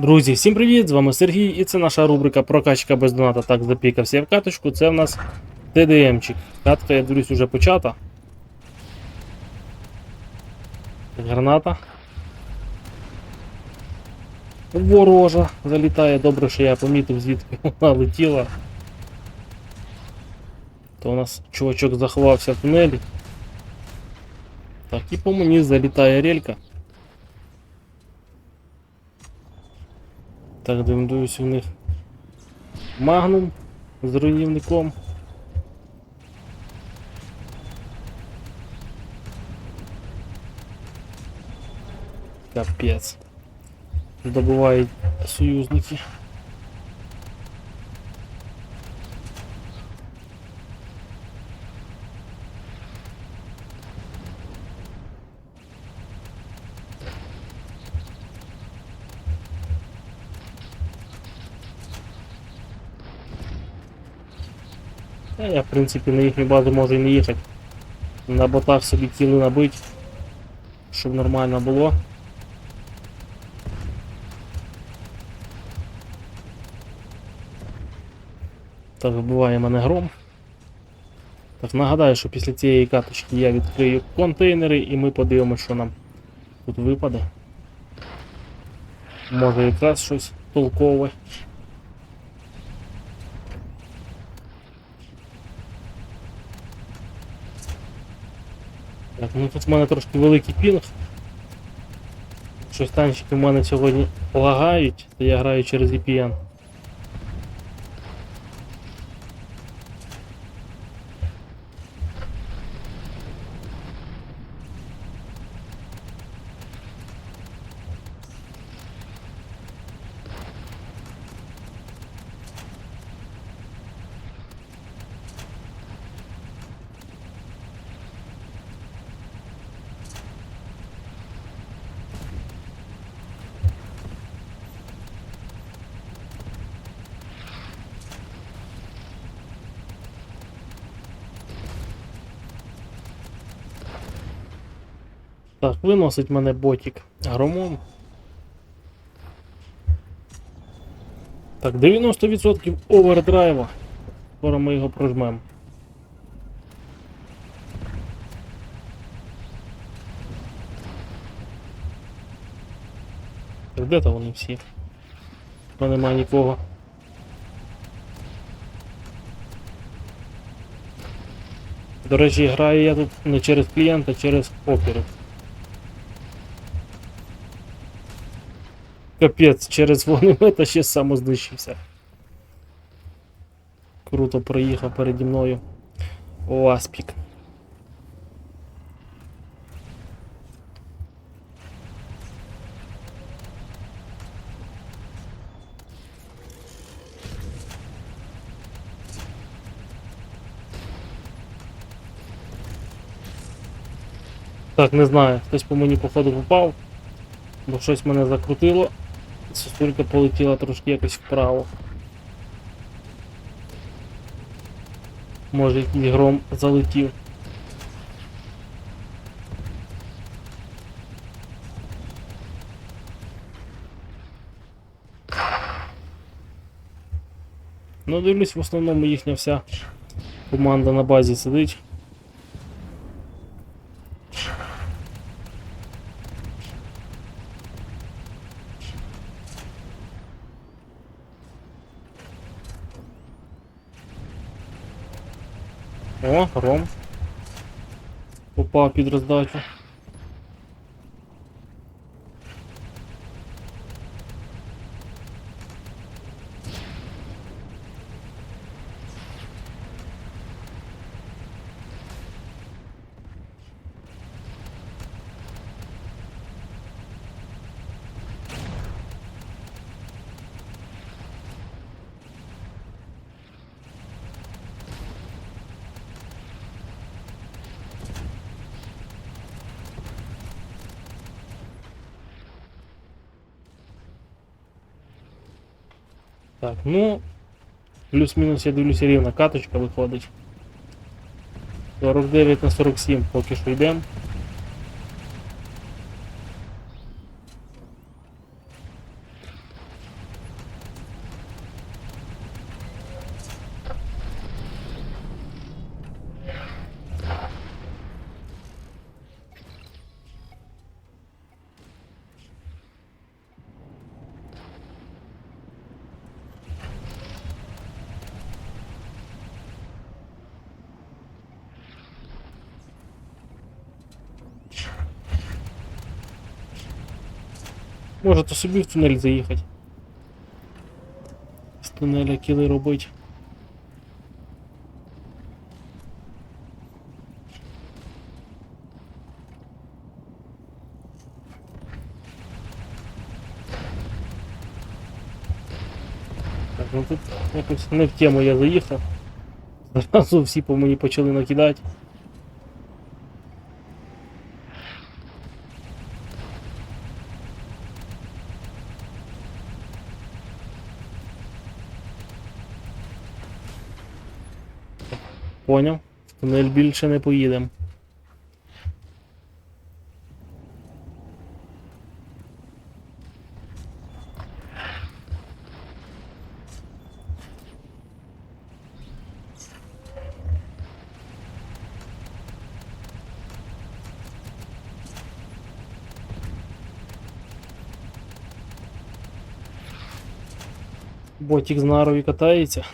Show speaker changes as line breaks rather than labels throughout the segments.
Друзі, всім привіт! З вами Сергій, і це наша рубрика Прокачка без доната. Так, запікався в каточку. Це в нас ТДМчик. Катка, я дивлюсь, уже почата. Граната. Ворожа залітає. Добре, що я помітив, звідки вона летіла. То у нас чувачок заховався в тунелі. Так, і по мені залітає релька. Так, дивлюсь у них магнум з руйнівником. Капець. Добувають союзники. Та я, в принципі, на їхню базу можу і не їхати. На ботах собі тіли набити, щоб нормально було. Так, вбиває мене гром. Так, нагадаю, що після цієї каточки я відкрию контейнери і ми подивимося, що нам тут випаде. Може якраз щось толкове. Ну тут в мене трошки великий пінг. Щось танчики в мене сьогодні лагають, то я граю через VPN. Так, виносить мене ботик громом. Так, 90% овердрайва. Скоро ми його прожмемо. Де то вони всі? Тут немає нікого. До речі, граю я тут не через клієнта, а через оперу. Капець, через вогнемета ще самознищився. Круто проїхав переді мною. Оаспік. Так, не знаю, хтось по мені походу попав, бо щось мене закрутило. Сосулька полетіла трошки якось вправо. Може якийсь гром залетів. Ну, дивлюсь, в основному їхня вся команда на базі сидить. О, ром. Попав під роздачу. Так, ну. Плюс-мінус я дивлюся рівна каточка виходить. 49 на 47 поки що йдемо. Можете собі в тунель заїхати. З тунеля кіли робить. Ну тут якось не в тему я заїхав. Зразу всі по мені почали накидати. Поняв. Тунель більше не поїдемо. Ботик з нарою катається.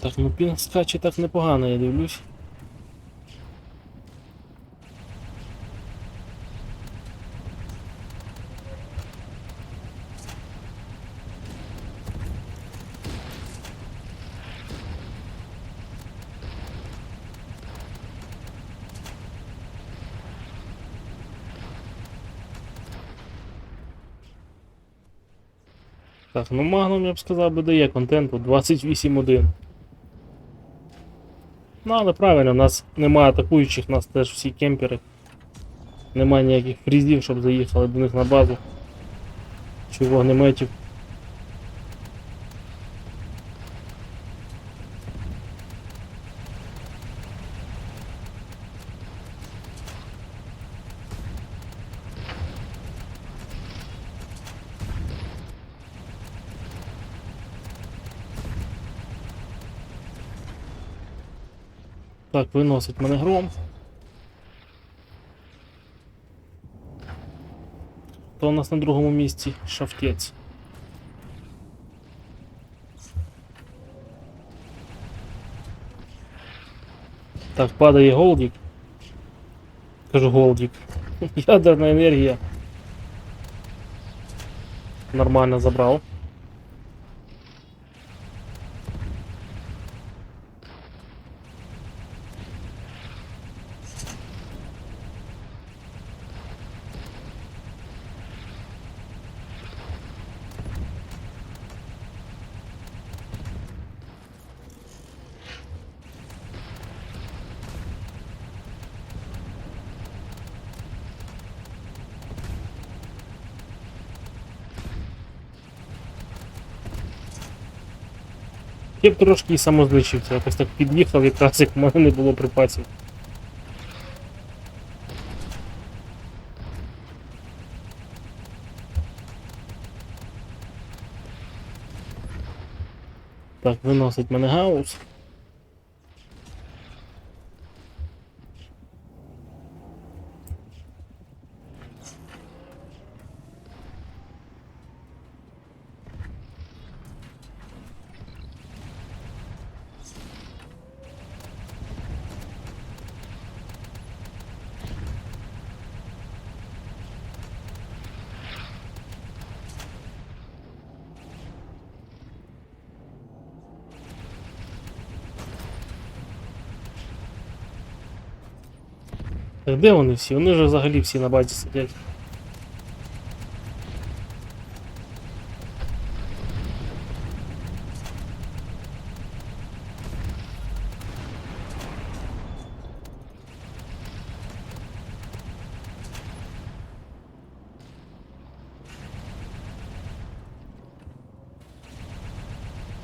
Так, ну пін скаче так непогано, я дивлюсь. Так, ну Magnum, я б сказав, би дає контенту 28.1. Ну, але правильно, у нас немає атакуючих, у нас теж всі кемпери. Немає ніяких фрізів, щоб заїхали до них на базу. Чи вогнеметів. Так, виносить мене гром. То у нас на другому місці шафтець. Так, падає голдік. Кажу голдік. Ядерна енергія. Нормально забрав. Я б трошки і самознищився, якось так під'їхав, якраз як в мене не було припасів. Так, виносить мене гаус. Так де вони всі? Вони ж взагалі всі на базі сидять.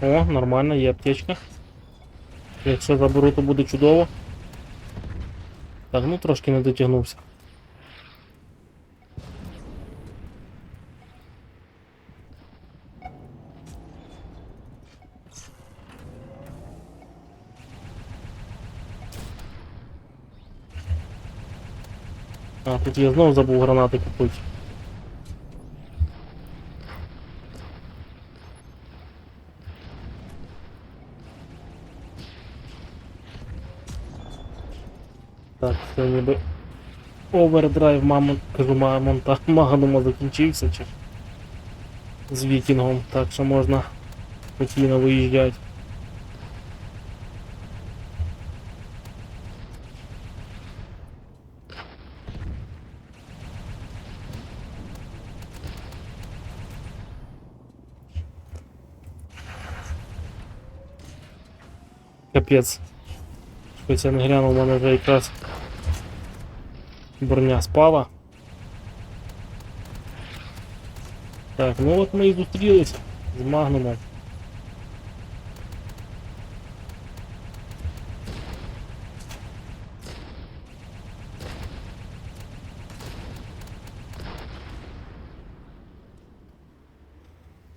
О, нормально, є аптечка. Якщо заберу, то буде чудово. Так, ну трошки не дотягнувся. А, тут я знову забув гранати купити. Це ніби овердрайв, мамон, кажу, мамонта, Магнума закінчився чи з вікінгом, так що можна спокійно виїжджати. Капець. Щось я не глянув, у мене вже якраз броня спала. Так, ну от ми і зустрілись з Магнумом.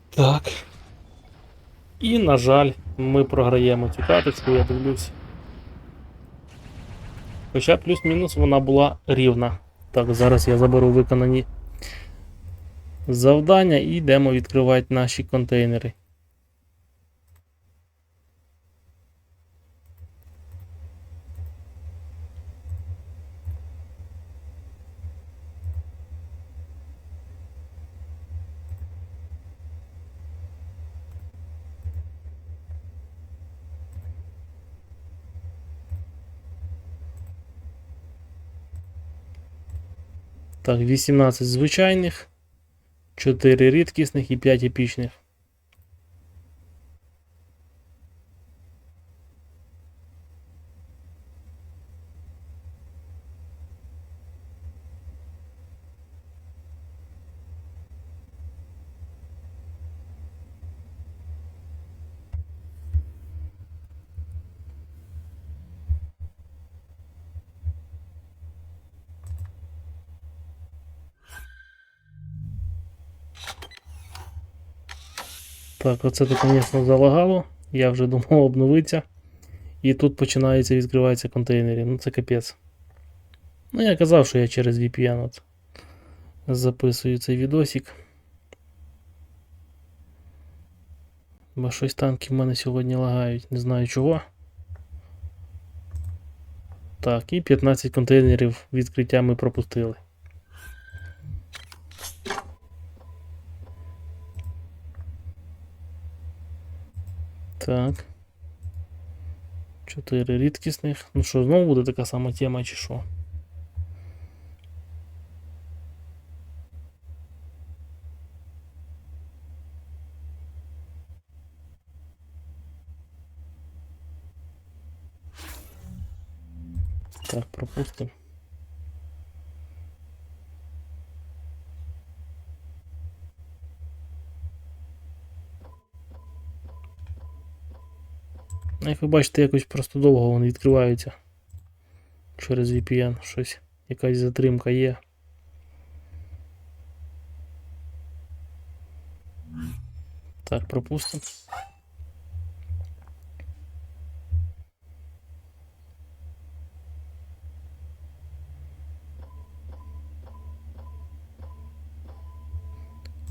Так. І, на жаль, ми програємо цю каточку, я дивлюсь. Хоча плюс-мінус вона була рівна. Так, зараз я заберу виконані завдання і йдемо відкривати наші контейнери. Так, 18 звичайних, 4 рідкісних і 5 епічних. Так, оце то, звісно, залагало. Я вже думав обновитися. І тут починається відкриваються контейнери. Ну це капець. Ну, я казав, що я через VPN от записую цей відосик. Бо щось танки в мене сьогодні лагають, не знаю чого. Так, і 15 контейнерів відкриття ми пропустили. Так. Чотири рідкісних. Ну що, знову буде така сама тема, чи що? Так, пропустим. Як ви бачите, якось просто довго вони відкриваються через VPN. Щось, якась затримка є. Так, пропустимо.